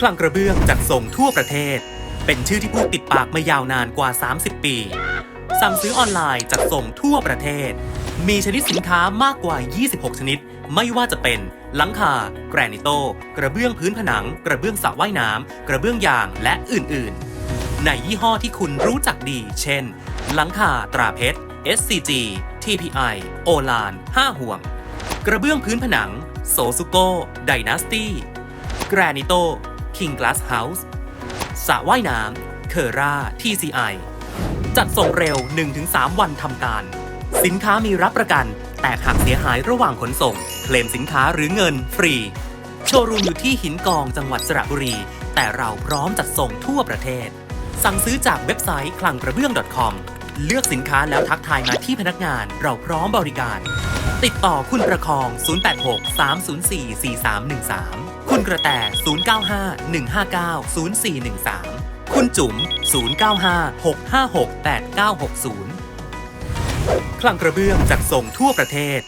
คลังกระเบื้องจัดส่งทั่วประเทศ เป็นชื่อที่พูดติดปากมายาวนานกว่า 30 ปี สั่งซื้อออนไลน์จัดส่งทั่วประเทศ มีชนิดสินค้ามากกว่า 26 ชนิด ไม่ว่าจะเป็น หลังคา แกรนิโต กระเบื้องพื้นผนัง กระเบื้องสระว่ายน้ำ กระเบื้องยางและอื่นๆ ในยี่ห้อที่คุณรู้จักดี เช่น หลังคาตราเพชร SCG TPI โอลาน5ห่วง กระเบื้องพื้นผนังโซซุโกไดนาสตี้แกรนิโต คิงกลาสเฮาส์สระว่ายน้ำเคอร่า TCI จัดส่งเร็ว 1-3 วันทำการ สินค้ามีรับประกัน แต่หากเสียหายระหว่างขนส่ง เคลมสินค้าหรือเงินฟรี โชว์รูมอยู่ที่หินกองจังหวัดสระบุรี แต่เราพร้อมจัดส่งทั่วประเทศ สั่งซื้อจากเว็บไซต์คลังกระเบื้อง .com เลือกสินค้าแล้วทักทายมาที่พนักงาน เราพร้อมบริการ ติดต่อคุณประคอง 086 304 4313 คุณกระแต 095 159 0413 คุณจุ๋ม 095 656 8960 คลังกระเบื้องจัดส่งทั่วประเทศ